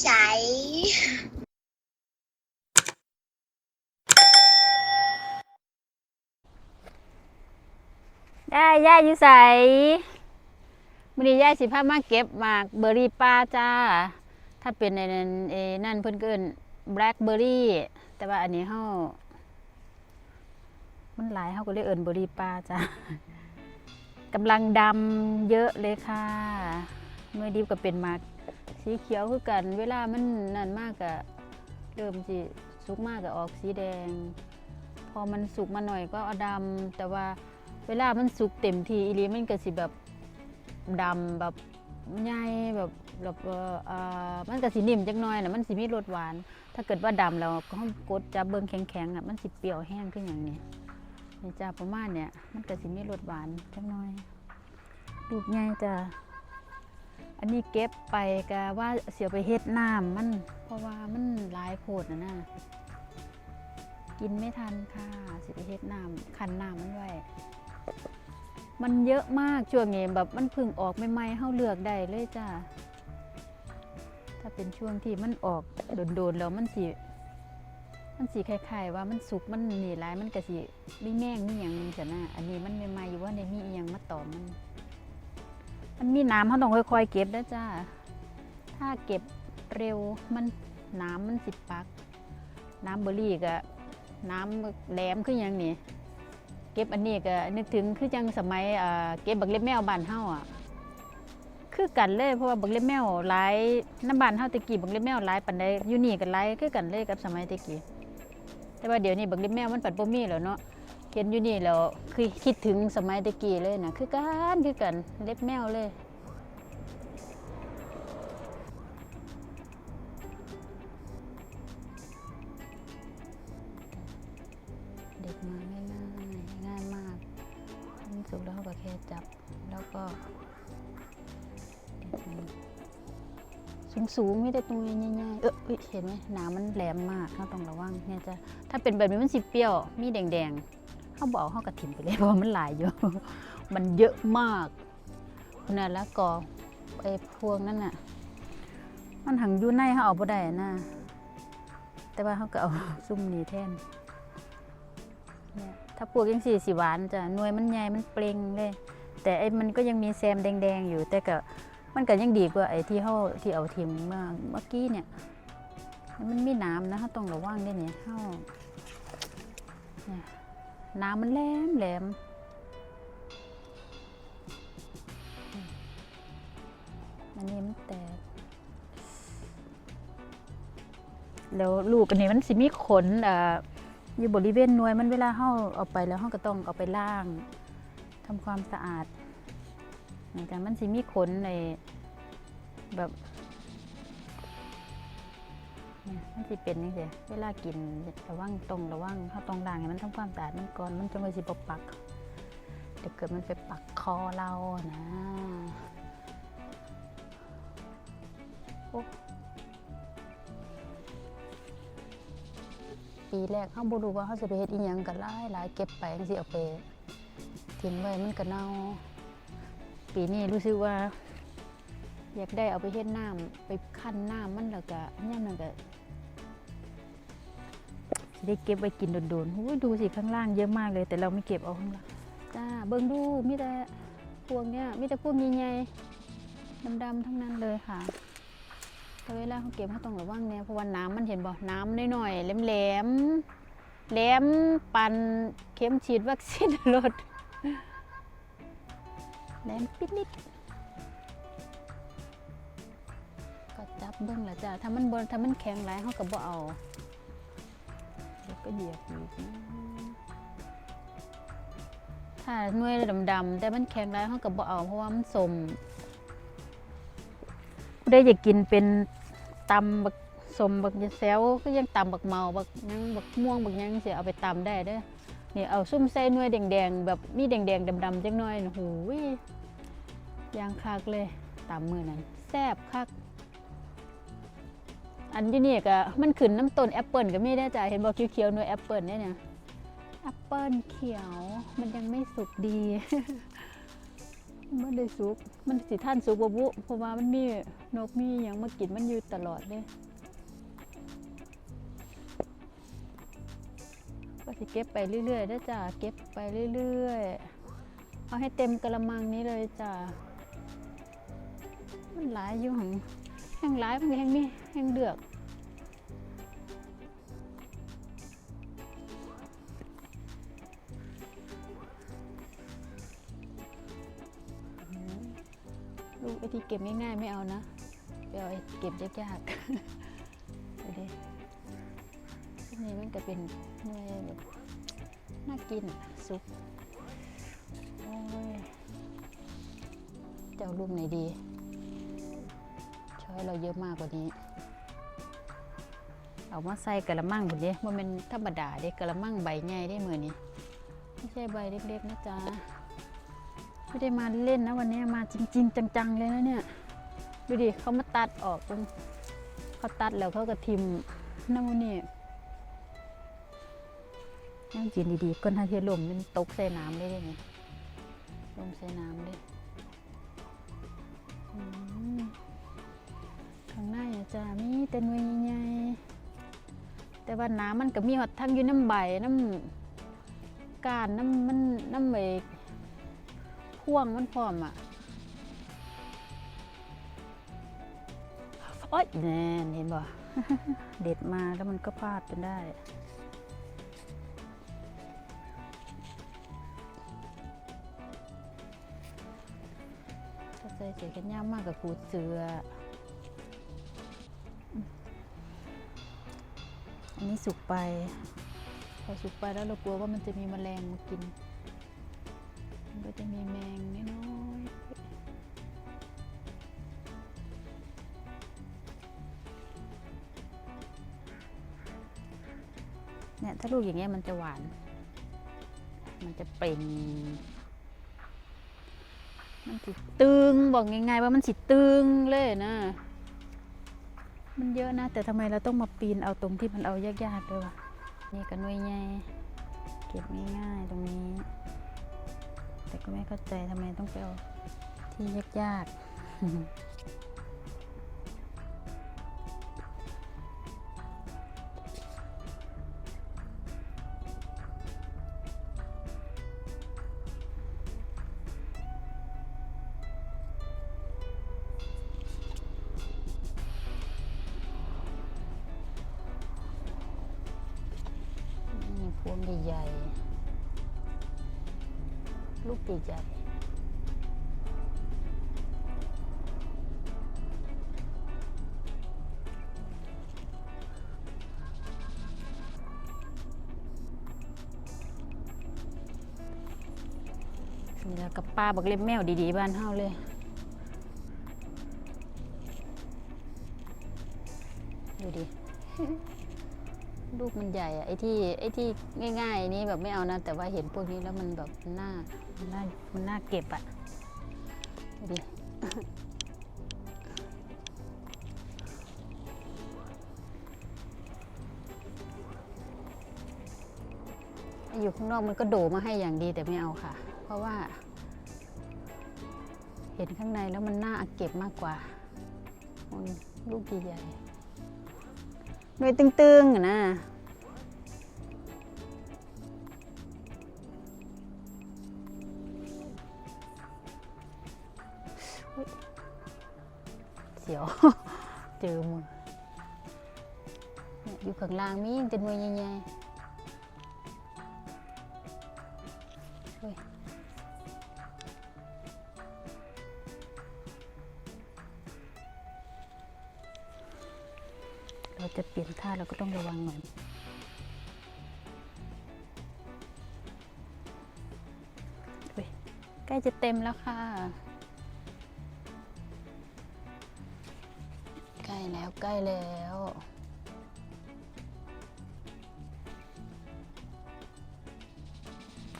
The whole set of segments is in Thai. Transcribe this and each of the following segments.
ใส ย่ายย่ายอยู่ใสมื้อนี้ย่ายสิพามาเก็บหมากเบอร์รี่ป้าจ้า ถ้าเป็นในนั้นเอนั่นเพิ่นก็เอิ้นแบล็คเบอร์รี่แต่ว่าอันนี้เฮามันหลายเฮาก็เลยเอิ้นเบอร์รี่ป้าจ้ากำลังดำเยอะเลยค่ะ เมื่อดีก็เป็นหมาก สีเขียวคือกัน เวลามันนั่นมากก็เริ่มสิสุกมากก็ออกสีแดง พอมันสุกมาหน่อยก็เอาดำแต่ว่าเวลามันสุกเต็มทีอีลีมันก็สิแบบดำแบบใหญ่แบบแบบเอ่ออ่ามันก็สินิ่มจักหน่อยนะมันสิมีรสหวาน ถ้าเกิดว่าดำแล้วก็ห้องกดจับเบิ่งแข็งๆอะมันสิเปรี้ยวแห้งขึ้นอย่างนี้นี่จ้าประมาณเนี่ยมันก็สิมีรสหวานจักหน่อยลูกใหญ่จ้า อันนี้เก็บไปก็ว่าเสียไปเฮ็ดน้ำมัน เพราะว่ามันหลายโพดนะนะกินไม่ทันค่ะเสิไปเฮ็ดน้ำคันน้ำมันไว้มันเยอะมากช่วงนี้แบบมันพึ่งออกใหม่ๆเฮาเลือกได้เลยจ้าถ้าเป็นช่วงที่มันออกโดนๆแล้วมันสิมันสีคล้ายๆว่ามันสุกมันนี่หลายมันก็สิมีแมงมีหยังจังนะอันนี้มันใหม่ๆอยู่ว่าในมีอีหยังมาตอมมัน มันมีน้ำเขาต้องค่อยๆเก็บนะจ้า ถ้าเก็บเร็วมันน้ำมันสิบปัก น้ำเบอร์รี่ก็น้ำแหลมขึ้นอยังนี่เก็บอันนี้ก็นึกถึงคือจังสมัยเก็บบักเล็บแมวบ้านเฮาอะคือกันเลยเพราะว่าบักเล็บแมวหลายน้ำบ้านเฮาตะกี้บักเล็บแมวหลายปานใดอยู่นี่ก็หลายคือกันเลยกับสมัยตะกี้แต่ว่าเดี๋ยวนี้บักเล็บแมวมันปัดบ่มีแล้วเนาะ เห็นอยู่นี่แล้วคือคิดถึงสมัยตะกี้เลยนะคือกันคือกันเล็บแมวเลย เด็กมาง่ายง่ายง่ายมากสุกแล้วเขาก็แค่จับแล้วก็สูงสูงๆมีแต่ตัวใหญ่ๆเอออเห็นไหมหนามันแหลมมากเขาต้องระวังเนี่ยจะถ้าเป็นแบบนี้มันสิเปรี้ยว มีแดงๆ เขาบอกเขากระถิ่นไปเลยเพราะมันหลายอยู่ มันเยอะมากนาดแล้วก็ไอ้พวงนั่นน่ะ มันหังอยู่ในเขาเอาบ่ได้นะ แต่ว่าเขาก็เอาซุ่มนี้แทนเนี่ยถ้าปลูกยังสี่สิหวานจ้ะหน่วยมันใหญ่มันเปล่งเลย แต่ไอ้มันก็ยังมีแซมแดงๆอยู่ แต่ก็มันก็ยังดีกว่าไอ้ที่เขาที่เอาทิมเมื่อเมื่อกี้เนี่ย มันมีน้ำนะเขาต้องระวังด้วยเนี่ยเขาเนี่ย น้ำมันแหลมแหลมอันนี้มันแตก แล้วลูกอันนี้มันสิมีขนอ่ออยู่บริเวณนวยมันเวลาเฮาเอาไปแล้วเฮาก็ต้องเอาไปล้างทำความสะอาดแต่มันสิมีขนในแบบ มันสิเป็นนี่สิเวลากินระวังตรงระวังเฮาต้องล้างให้มันทำความสะอาดมันก่อนมันจะไม่สิบปักเดี๋ยวเกิดมันไปปักคอเรานะโอ้ปีแรกเขาบ่รู้ว่าเขาจะไปเฮ็ดอีหยังกันหลายหลายเก็บไปจังซี่เอาไปทิ้งไว้มันก็เน่าปีนี้รู้สึกว่าอยากได้เอาไปเฮ็ดน้ำไปคั้นน้ำมันแล้วก็เนี่ยมันก็ ได้เก็บไว้กินโดนๆโอ้ยดูสิข้างล่างเยอะมากเลย แต่เราไม่เก็บเอาข้างล่างจ้าเบิ่งดูมีแต่พวกเนี้ยมีแต่พวกใหญ่ๆดำๆทั้งนั้นเลยค่ะแต่เวลาเขาเก็บเขาต้องระวังเนี่ยเพราะว่าน้ำมันเห็นบ่น้ำน้อยๆแหลมแหลมๆแหลมปันเข็มฉีดวัคซีนรถแหลมปิดนิดก็จับเบิ้งละจ้ะถ้ามันบนถ้ามันแข็งหลายเขาก็บ่เอา เดี๋ยวก็เหยียบอีกถ้าหน่วยดำๆแต่มันแข็งหลายเขาก็บ่เอาเพราะว่ามันสมได้อยากกินเป็นตำบักสมบักยาแซวก็ยังตำบักเมาบักยังบักม่วงบักยังเสียเอาไปตำได้เด้อนี่เอาซุ่มใส่หน่วยแดงๆแบบมีแดงๆดำๆจังหน่อยโอ้โหยยางคักเลยตำมือนั้นแซ่บคัก อันที่นี่ก็มันขึ้นน้ำต้นแอปเปิลก็ไมีได้จ้ะเห็นบอกเขียวๆหน่วยแอปเปิลเนี่ยเนี่ยแอปเปิลเขียวมันยังไม่สุกดีมันได้สุกมันสิท่านสุกบ่บุเพราะว่ามันมีนกมีหยังมากินมันอยู่ตลอดเลยก็สิเก็บไปเรื่อยๆได้จ้าเก็บไปเรื่อยๆ เอาให้เต็มกระมังนี้เลยจ้ามันหลายอยู่หัง แห้งหลายมันแห้งนี่แห้งเดือกลูกไอที่เก็บง่ายๆไม่เอานะไปเอาไอเก็บยากๆดูดิพวนี้มันก็เป็นเนื้อแบบน่ากินซุปโอ้ยจะเอาลูกไหนดี ช้อยเราเยอะมากกว่านี้ เอามาใส่กระมังบุนี้มันเป็นธรรมดาเด้กระมังใบใหญ่ได้มือนี้ไม่ใช่ใบเล็กๆนะจ๊ะไม่ได้มาเล่นนะวันนี้มาจริง ๆ จังๆเลยนะเนี่ยดูดิเขามาตัดออกเขาตัดแล้วเขาก็ทิมน้ำมันนี่นั่งกินดีๆก้นทาเทียลมมันตกใส่น้ำได้เลยลมใส่น้ำเลยอืมข้างหน้าอย่าจะมีแต่หน่วยใหญ่แต่ว่าน้ำมันก็มีหอดทั้งอยู่น้ำใบน้ำกานน้ำมันน้ำใบพ่วงมันพร้อมอะโอ๊ยแน่เห็นบ่เด็ดมาแล้วมันก็พลาดจนได้ถ้าใส่เสียกันยากมากกับขูเสืออื อันนี้สุกไป พอสุกไปแล้วเรากลัวว่ามันจะมีแมลงมากิน มันก็จะมีแมงน้อยเนี่ยถ้าลูกอย่างเงี้ยมันจะหวาน มันจะเป็นมันสิตึงบอกง่ายๆว่ามันสิตึงเลยนะ มันเยอะนะ แต่ทำไมเราต้องมาปีนเอาตรงที่มันเอายากๆด้วยวะนี่ก็หน่วยใหญ่เก็บง่ายๆตรงนี้ แต่ก็ไม่เข้าใจทำไมต้องไปเอาที่ยากๆ ลูกใหญ่ๆนี่แล้วกับป้าบักเล็บแมวดีๆบ้านเฮาเลย ใหญ่อะไอ้ที่ไอ้ที่ง่าย ๆ นี้แบบไม่เอานะ แต่ว่าเห็นพวกนี้แล้วมันแบบน่ามันน่ามันน่าเก็บอะดูดิอยู่ข้างนอกมันก็โดมาให้อย่างดีแต่ไม่เอาค่ะ เพราะว่า เห็นข้างในแล้วมันน่าเก็บมากกว่าลูกใหญ่ๆหน่วยตึงๆนะ เสียวเจอมือเนี่ยอยู่ข้างล่างมียังเป็นหน่วยใหญ่ๆเฮ้ยเราจะเปลี่ยนท่าเราก็ต้องระวังหน่อยใกล้จะเต็มแล้วค่ะ แล้วใกล้แล้ว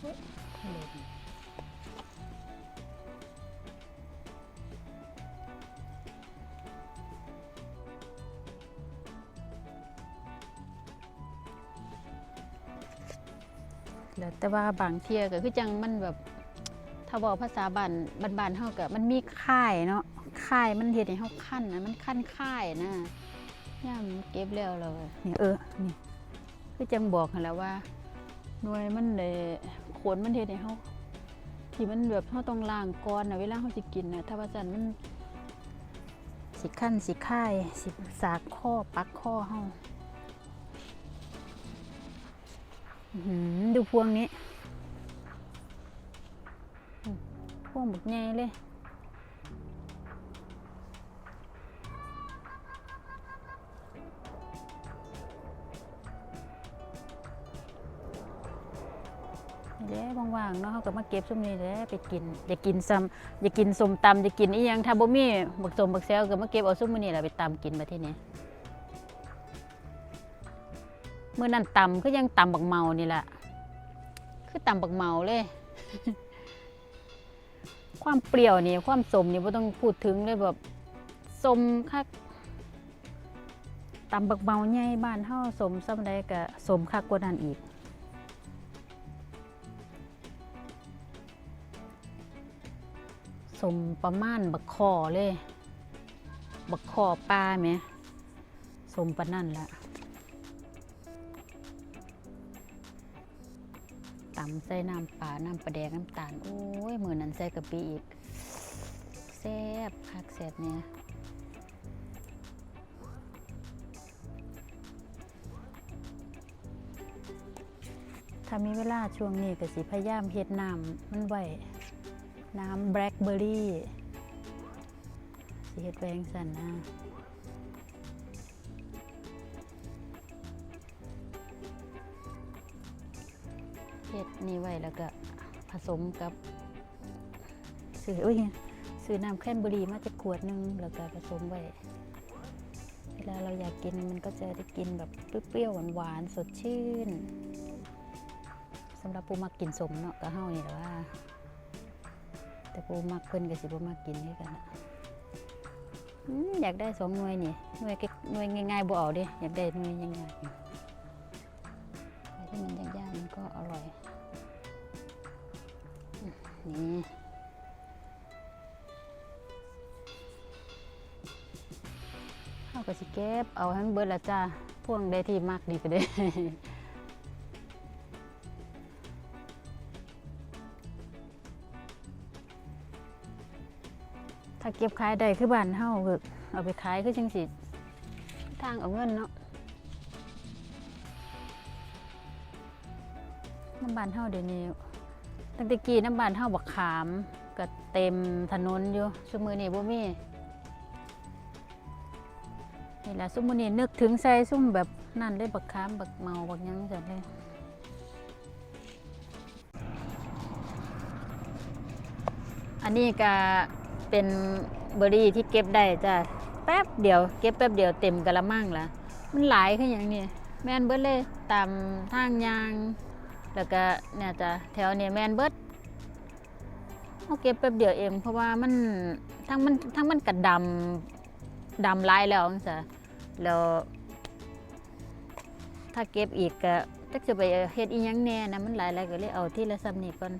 หล่นแล้วแต่ว่าบางเที่ยก็คือจังมันแบบ ถ้าบอกภาษาบ้านบ้านๆเฮาก็มันมีค่ายเนาะ ค่ายมันเฮ็ดให้เฮาคั่นนะมันคั่นค่ายนะย่ามเก็บแล้วเรานี่เออนี่คือจังบอกหั่นแล้วว่า หน่วยมันได้ขนมันเฮ็ดให้เฮาที่มันแบบเฮาต้องล้างก่อนนะเวลาเฮาสิกินนะถ้าว่าซั่นมันสิคั่นสิค่ายสิสากข้อปักข้อเฮาดูพวงนี้ พวงบักใหญ่เลย ก็มาเก็บซุมนี้แหละไปกิน อย่ากินซ้ำอย่ากินส้มตำอย่ากินอีหยังถ้าบ่มีบักสมบักแซวก็มาเก็บเอาซุมมื้อนี้แหละไปตำกินมาที่นี่มื้อนั้นตำคือยังตำบักเมานี่แหละคือตำบักเมาเลย ความเปรี้ยวนี่ความสมนี่บ่ต้องพูดถึงเลยแบบสมคักตำบักเมาใหญ่บ้านเฮาสมซ้ำใดก็สมคักกว่านั้นอีก สมประมาณบักคอเลย บักคอปลาไหมสมปะนั่นละตำใส่น้ำปลา น้ำปลาแดงน้ำตาล โอ้ยมือนั้นใส่กะปิอีกแซ่บคักแซ่บเนี่ยถ้ามีเวลาช่วงนี้ก็สิพยายามเฮ็ดน้ำมันไว้ น้ำแบล็คเบอร์รี่สีเฮ็ดแวจั่งสันนะเฮ็ดนี่ไว้แล้วก็ผสมกับซื้อโอ้ยซื้อน้ำแครนเบอร์รี่มาจะขวดหนึงแล้วก็ผสมไว้ เวลาเราอยากกินมันก็จะได้กินแบบเปรี้ยวหวานๆสดชื่นสำหรับผู้มักกินสมเนาะก็เฮานี่แหละว่า แต่ปูมักเพิ่นก็สิบ่มักกินด้วยกันนะอืมอยากได้สองหน่วยนี่หน่วยก๊กหน่วยง่ายๆบ่เอาด้อยากได้หน่วยยากๆอะไรที่มันยากๆมันก็อร่อยนี่เฮาก็สิเก็บเอาให้มันเบิดละจ้าพวงได้ที่มักดีก็ได้ ถ้าเก็บขายได้คือบ้านเฮาคือเอาไปขายคือจังสิทางเอาเงินเนาะน้ำบานเฮาเดี๋ยวนี้ตั้งแต่กี้น้ำบานเฮาบักขามก็เต็มถนนอยู่ซุมือนี้บ่มีนี่แหละซุมือนี้นึกถึงใส่ซุ่มแบบนั่นเลยบักขามบักเมาบักยังจังเลยอันนี้ก็ เป็นเบอร์รี่ที่เก็บได้จ้ะแป๊บเดียวเก็บแป๊บเดียวเต็มกะละมังละมันหลายขึ้นอย่างนี้แมนเบิร์ดเลยตามทางยาง แล้วก็เนี่ยจ้ะแถวเนี่ยแมนเบิดเขาเก็บแป๊บเดียวเองเพราะว่ามันทั้งมันทั้งมันกัดดำดำหลายแล้วจังซะแล้วถ้าเก็บอีกก็จักจะไปเฮ็ดอีหยังแน่นะมันหลายๆก็เลยเอาที่ละซ้ำนี่ก่อน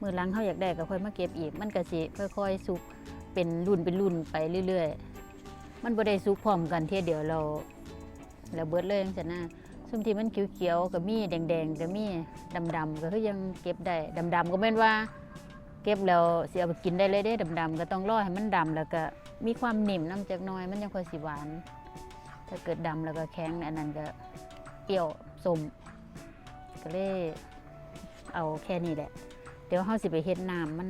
มือหลังเขาอยากได้ก็ค่อยมาเก็บอีก มันก็สิค่อยๆสุกเป็นรุ่นเป็นรุ่นไปเรื่อย ๆ มันบ่ได้สุกพร้อมกันเทียเดียวเราเราเบิดเลยจังซั่นนะซุมที่มันเขียวๆก็มีแดงๆก็มีดำๆก็คือยังเก็บได้ดำๆก็แม่นว่า เก็บแล้วสิเอาไปกินได้เลยเด้ดำๆก็ต้องรอให้มันดำแล้วก็มีความนิ่มน้ำจักน่อยมันยังค่อยสิหวาน ถ้าเกิดดำแล้วก็แข็งอันนั้นก็เปรี้ยวส้มก็เลยเอาแค่นี้แหละ เดี๋ยวเฮาสิไปเฮ็ดน้ำมัน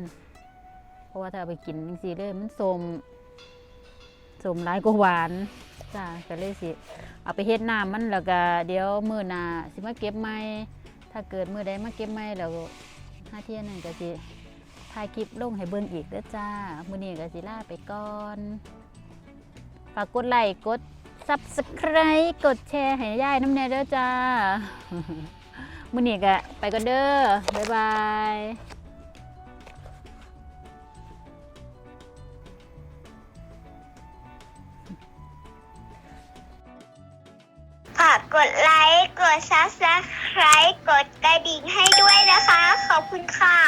เพราะว่าถ้าเอาไปกินจังซี่เลยมันสมสมหลายกว่าหวานจ้าก็เลยสิ เอาไปเฮ็ดน้ำมันแล้วก็เดี๋ยวมื้อหน้าสิมาเก็บใหม่ถ้าเกิดมื้อใดมาเก็บใหม่แล้วห้าเที่ยนั่นก็สิถ่ายคลิปลงให้เบิ่งอีกเด้อจ้ามื้อนี้ก็สิลาไปก่อนฝากกดไลค์กด Subscribe กดแชร์ให้ยายน้ำแน่เด้อจ้า มื้อนี้ก็ไปกันเด้อ บ๊ายบายฝากกดไลค์ กด Subscribe กดกระดิ่งให้ด้วยนะคะ ขอบคุณค่ะ